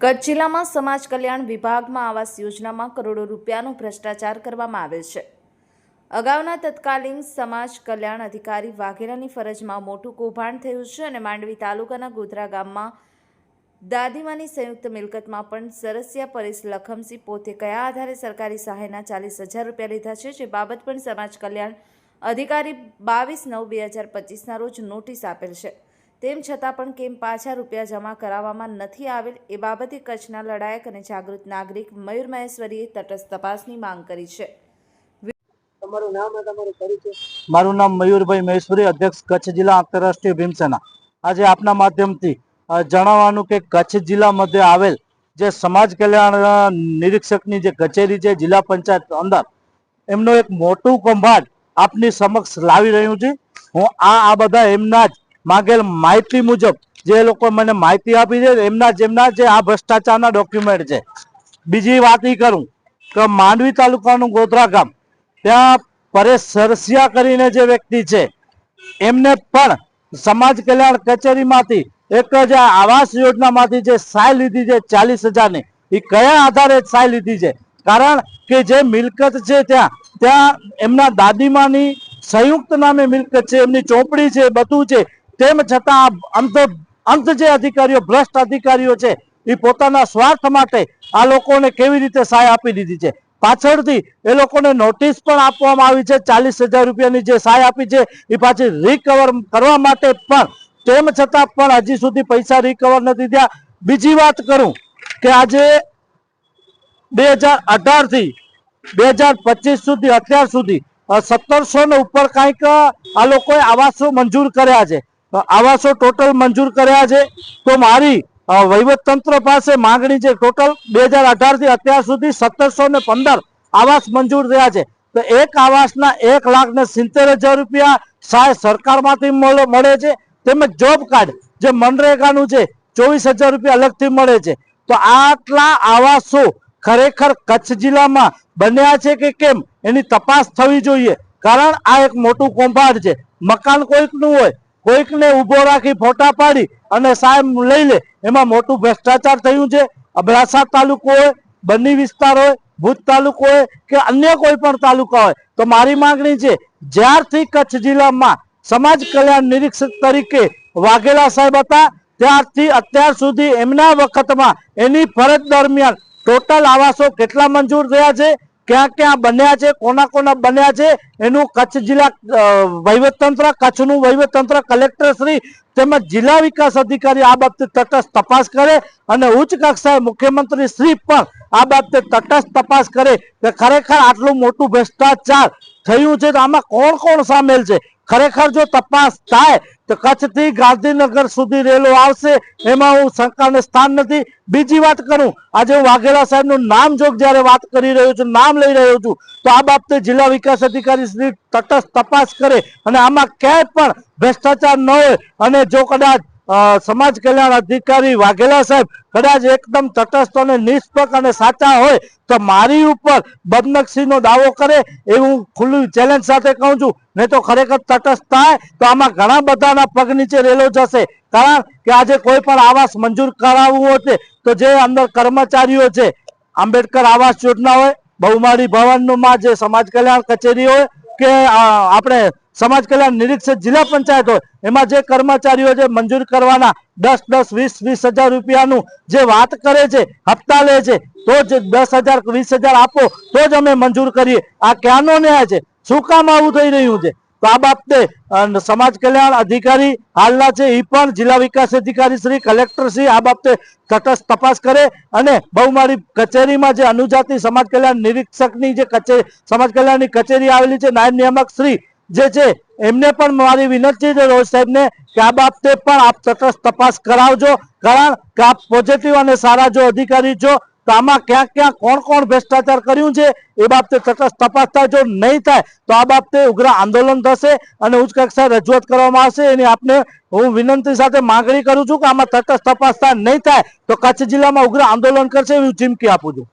કચ્છ જિલ્લામાં સમાજ કલ્યાણ વિભાગમાં આવાસ યોજનામાં કરોડો રૂપિયાનો ભ્રષ્ટાચાર કરવામાં આવે છે. અગાઉના તત્કાલીન સમાજ કલ્યાણ અધિકારી વાઘેલાની ફરજમાં મોટું કૌભાંડ થયું છે અને માંડવી તાલુકાના ગોધરા ગામમાં દાદીમાની સંયુક્ત મિલકતમાં પણ સરસિયા પરેશ લખમસી પોતે કયા આધારે સરકારી સહાયના ચાલીસ હજાર રૂપિયા લીધા છે, જે બાબત પણ સમાજ કલ્યાણ અધિકારી બાવીસ નવ બે હજાર પચીસના રોજ નોટિસ આપેલ છે. તેમ છતાં પણ કેમ પાછા રૂપિયા જમા કરાવવામાં નથી આવેલ એ બાબતે કચ્છના લડાયક અને જાગૃત નાગરિક મયુર મહેશ્વરીએ તટસ્થ તપાસની માંગ કરી છે. તમારું નામ તમારું પરિચય? મારું નામ મયુરભાઈ મહેશ્વરી અધ્યક્ષ કચ્છ જિલ્લા આંતરરાષ્ટ્રીય ભીમસેના. આજે આપના માધ્યમથી જણાવવાનું કે કચ્છ જિલ્લા મધ્ય આવેલ જે સમાજ કલ્યાણ નિરીક્ષકની જે કચેરી છે જિલ્લા પંચાયત અંદર એમનો એક મોટું કૌભાંડ આપની સમક્ષ લાવી રહ્યું છે. હું આ આ બધા એમના જ માંગેલ માહિતી મુજબ જે લોકો મને માહિતી આપી છે, એમના જેમના જે આ ભ્રષ્ટાચારના ડોક્યુમેન્ટ છે. બીજી વાત એ કરું કે માંડવી તાલુકાનું ગોધરા ગામ, ત્યાં પરેશ સરસિયા કરીને જે વ્યક્તિ છે, એમને પણ સમાજ કલ્યાણ કચેરીમાંથી એક જ આવાસ યોજનામાંથી જે સહાય લીધી છે ચાલીસ હજારની એ કયા આધારે સહાય લીધી છે? કારણ કે જે મિલકત છે ત્યાં ત્યાં એમના દાદીમાની સંયુક્ત નામે મિલકત છે, એમની ચોપડી છે, બધું છે તેમ છતાં અંત અંત જે અધિકારીઓ, ભ્રષ્ટ અધિકારીઓ છે, એ પોતાના સ્વાર્થ માટે આ લોકોને કેવી રીતે સહાય આપી દીધી છે? પાછળથી એ લોકોને નોટિસ પણ આપવામાં આવી છે, ચાલીસ હજાર રૂપિયાની જે સહાય આપી છે, એ પાછી રિકવર કરવા માટે પણ. તેમ છતાં પણ હજી સુધી પૈસા રિકવર નથી થયા. બીજી વાત કરું કે આજે બે હજાર અઢારથી બે હજાર પચીસ સુધી, અત્યાર સુધી સત્તરસો ઉપર કાંઈક આ લોકોએ આવાસો મંજૂર કર્યા છે. આવાસો ટોટલ મંજૂર કર્યા છે. તો મારી વહીવટતંત્ર પાસે માંગણી છે. ટોટલ બે હજાર અઢારથી અત્યાર સુધી સત્તરસો પંદર આવાસ મંજૂર થયા છે. તો એક આવાસના એક લાખ ને સિત્તેર હજાર રૂપિયા સહાય સરકારમાંથી મળે છે. તેમજ જોબ કાર્ડ જે મનરેગાનું છે, ચોવીસ હજાર રૂપિયા અલગથી મળે છે. તો આટલા આવાસો ખરેખર કચ્છ જિલ્લામાં બન્યા છે કે કેમ? એની તપાસ થવી જોઈએ. કારણ આ એક મોટું કૌભાંડ છે. મકાન કોઈકનું હોય કોઈકને ઊભો રાખી ફોટા પાડી અને સાહેબ લઈ લે. એમાં મોટું ભ્રષ્ટાચાર થયું છે. અબડાસા તાલુકો હોય, બન્ની વિસ્તાર હોય, ભુજ તાલુકો હોય કે અન્ય કોઈ પણ તાલુકા હોય. તો મારી માંગણી છે, જ્યારથી કચ્છ જિલ્લામાં સમાજ કલ્યાણ નિરીક્ષક તરીકે વાઘેલા સાહેબ હતા, ત્યારથી અત્યાર સુધી એમના વખતમાં એની ફરજ દરમિયાન ટોટલ આવાસો કેટલા મંજૂર થયા છે? ક્યાં ક્યાં બન્યા છે, કોના કોના બન્યા છે, એનું કચ્છ જિલ્લા વહીવટતંત્ર, કચ્છનું વહીવટતંત્ર કલેક્ટર શ્રી તેમજ જિલ્લા વિકાસ અધિકારી આ બાબતે તટસ્થ તપાસ કરે અને ઉચ્ચ કક્ષાએ મુખ્યમંત્રી શ્રી પણ આ બાબતે તટસ્થ તપાસ કરે કે ખરેખર આટલું મોટું ભ્રષ્ટાચાર થયું છે, તો આમાં કોણ કોણ સામેલ છે? ખરેખર જો તપાસ થાય, તો કચ્છથી ગાંધીનગર સુધી રેલો આવશે. એમાં હું શંકાને સ્થાન નથી. બીજી વાત કરું, આજે હું વાઘેલા સાહેબનું નામ જોગ જ્યારે વાત કરી રહ્યો છું, નામ લઈ રહ્યો છું, તો આ બાબતે જિલ્લા વિકાસ અધિકારી શ્રી તટસ્થ તપાસ કરે અને આમાં ક્યાંય પણ ભ્રષ્ટાચાર ન હોય અને જો કદાચ સમાજ કલ્યાણ અધિકારી વાઘેલા સાહેબ કદાચ એકદમ તટસ્થ અને નિષ્પક્ષ અને સાચા હોય તો મારી ઉપર બદનક્ષીનો દાવો કરે એવું ખુલ્લું ચેલેન્જ સાથે કહું છું. નહીં તો ખરેખર તટસ્થ થાય તો આમાં ઘણા બધાના પગ નીચે રેલો જશે. કારણ કે આજે કોઈ પણ આવાસ મંજૂર કરાવવું હોય તો જે અંદર કર્મચારીઓ છે, આંબેડકર આવાસ યોજના હોય, બહુમાળી ભવનમાં જે સમાજ કલ્યાણ કચેરી હોય કે આપણે સમાજ કલ્યાણ નિરીક્ષક જિલ્લા પંચાયત હોય એમાં જે કર્મચારીઓ જે મંજૂર કરવાના દસ દસ, વીસ વીસ હજાર રૂપિયાનું જે વાત કરે છે, હપ્તા લે છે, તો જ દસ હજાર, વીસ હજાર આપો, તો જ અમે મંજૂર કરીએ. આ ક્યાંનો ન્યાય છે? શું કામ આવું થઈ રહ્યું છે? તો આ બાબતે સમાજ કલ્યાણ અધિકારી હાલના છે એ પણ જિલ્લા વિકાસ અધિકારી શ્રી, કલેક્ટર શ્રી, આ બાબતે તટસ્થ તપાસ કરે અને બહુમાળી કચેરીમાં જે અનુજાતિ સમાજ કલ્યાણ નિરીક્ષકની જે કચેરી સમાજ કલ્યાણની કચેરી આવેલી છે, નાયબ નિયામક શ્રી જે છે, એમને પણ મારી વિનંતી છે રોજ સાહેબને કે આ બાબતે પણ આપ તટસ્થ તપાસ કરાવજો. કારણ કે આપ પોઝિટિવ અને સારા જો અધિકારી છો, તો આમાં ક્યાં ક્યાં કોણ કોણ ભ્રષ્ટાચાર કર્યું છે, એ બાબતે તટસ્થ તપાસતા જો નહીં થાય, તો આ બાબતે ઉગ્ર આંદોલન થશે અને ઉચ્ચ કક્ષાએ રજૂઆત કરવામાં આવશે. એની આપને હું વિનંતી સાથે માંગણી કરું છું કે આમાં તટસ્થ તપાસતા નહીં થાય, તો કચ્છ જિલ્લામાં ઉગ્ર આંદોલન કરશે એવી ચીમકી આપું છું.